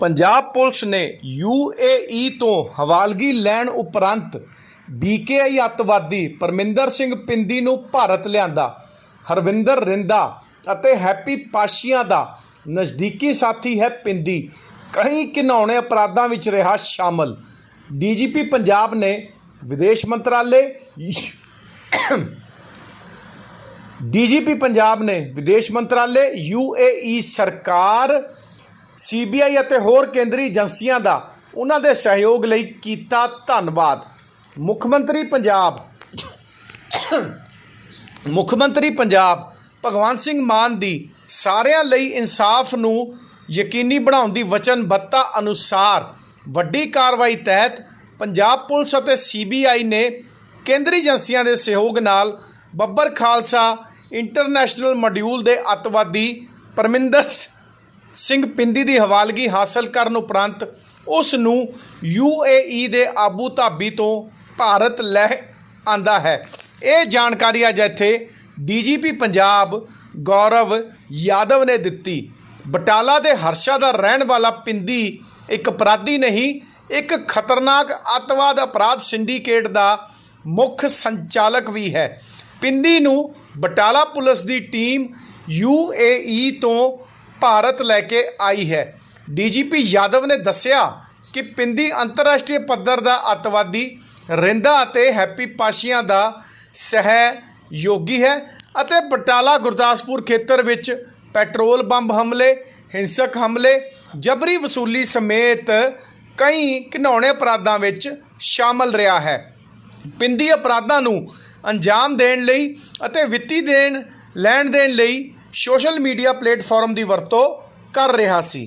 Punjab police ਨੇ UAE ਤੋਂ ਹਵਾਲਗੀ ਲੈਣ ਉਪਰੰਤ ਬੀਕੇਆਈ ਅੱਤਵਾਦੀ ਪਰਮਿੰਦਰ ਸਿੰਘ ਪਿੰਦੀ ਨੂੰ ਭਾਰਤ ਲਿਆਂਦਾ। ਹਰਵਿੰਦਰ ਰਿੰਦਾ ਅਤੇ ਹੈਪੀ ਪਾਸ਼ੀਆਂ ਦਾ ਨਜ਼ਦੀਕੀ ਸਾਥੀ ਹੈ ਪਿੰਦੀ। ਕਈ ਘਿਨੌਣੇ ਅਪਰਾਧਾਂ ਵਿੱਚ ਰਿਹਾ ਸ਼ਾਮਲ। ਡੀਜੀਪੀ ਪੰਜਾਬ ਨੇ ਵਿਦੇਸ਼ ਮੰਤਰਾਲੇ ਡੀਜੀਪੀ ਪੰਜਾਬ ਨੇ ਵਿਦੇਸ਼ ਮੰਤਰਾਲੇ ਯੂਏਈ ਸਰਕਾਰ ਸੀਬੀਆਈ ਅਤੇ ਹੋਰ ਕੇਂਦਰੀ ਏਜੰਸੀਆਂ ਦਾ ਉਹਨਾਂ ਦੇ ਸਹਿਯੋਗ ਲਈ ਕੀਤਾ ਧੰਨਵਾਦ। ਮੁੱਖ ਮੰਤਰੀ ਪੰਜਾਬ ਮੁੱਖ ਮੰਤਰੀ ਪੰਜਾਬ ਭਗਵੰਤ ਸਿੰਘ ਮਾਨ ਦੀ ਸਾਰਿਆਂ ਲਈ ਇਨਸਾਫ ਨੂੰ ਯਕੀਨੀ ਬਣਾਉਣ ਦੀ ਵਚਨਬੱਧਤਾ ਅਨੁਸਾਰ ਵੱਡੀ ਕਾਰਵਾਈ ਤਹਿਤ ਪੰਜਾਬ ਪੁਲਿਸ ਅਤੇ ਸੀਬੀਆਈ ਨੇ ਕੇਂਦਰੀ ਏਜੰਸੀਆਂ ਦੇ ਸਹਿਯੋਗ ਨਾਲ ਬੱਬਰ ਖਾਲਸਾ ਇੰਟਰਨੈਸ਼ਨਲ ਮੋਡਿਊਲ ਦੇ ਅੱਤਵਾਦੀ ਪਰਮਿੰਦਰ ਸਿੰਘ ਪਿੰਦੀ ਦੀ ਹਵਾਲਗੀ ਹਾਸਲ ਕਰਨ ਉਪਰੰਤ ਉਸ ਨੂੰ ਯੂਏਈ ਦੇ ਆਬੂ ਧਾਬੀ ਤੋਂ ਭਾਰਤ ਲੈ ਆਂਦਾ ਹੈ। ਇਹ ਜਾਣਕਾਰੀ ਅੱਜ ਇੱਥੇ ਡੀਜੀਪੀ ਪੰਜਾਬ ਗੌਰਵ ਯਾਦਵ ਨੇ ਦਿੱਤੀ। ਬਟਾਲਾ ਦੇ ਹਰਸ਼ਾ ਦਾ ਰਹਿਣ ਵਾਲਾ ਪਿੰਦੀ ਇੱਕ ਅਪਰਾਧੀ ਨਹੀਂ, ਇੱਕ ਖਤਰਨਾਕ ਅੱਤਵਾਦ ਅਪਰਾਧ ਸਿੰਡੀਕੇਟ ਦਾ ਮੁੱਖ ਸੰਚਾਲਕ ਵੀ ਹੈ। ਪਿੰਦੀ ਨੂੰ ਬਟਾਲਾ ਪੁਲਿਸ ਦੀ ਟੀਮ ਯੂਏਈ ਤੋਂ ਭਾਰਤ ਲੈ ਕੇ ਆਈ ਹੈ। ਡੀਜੀਪੀ ਯਾਦਵ ਨੇ ਦੱਸਿਆ ਕਿ ਪਿੰਦੀ ਅੰਤਰਰਾਸ਼ਟਰੀ ਪੱਧਰ ਦਾ ਅੱਤਵਾਦੀ ਰਿੰਦਾ ਅਤੇ ਹੈਪੀ ਪਾਸ਼ੀਆਂ ਦਾ ਸਹਿਯੋਗੀ ਹੈ ਅਤੇ ਬਟਾਲਾ ਗੁਰਦਾਸਪੁਰ ਖੇਤਰ ਵਿੱਚ ਪੈਟਰੋਲ ਬੰਬ ਹਮਲੇ, ਹਿੰਸਕ ਹਮਲੇ, ਜਬਰੀ ਵਸੂਲੀ ਸਮੇਤ ਕਈ ਘਿਨੌਣੇ ਅਪਰਾਧਾਂ ਵਿੱਚ ਸ਼ਾਮਲ ਰਿਹਾ ਹੈ। ਪਿੰਦੀ ਅਪਰਾਧਾਂ ਨੂੰ ਅੰਜਾਮ ਦੇਣ ਲਈ ਅਤੇ ਵਿੱਤੀ ਦੇਣ, ਲੈਣ ਦੇਣ ਲਈ ਸੋਸ਼ਲ ਮੀਡੀਆ ਪਲੇਟਫਾਰਮ ਦੀ ਵਰਤੋਂ ਕਰ ਰਿਹਾ ਸੀ।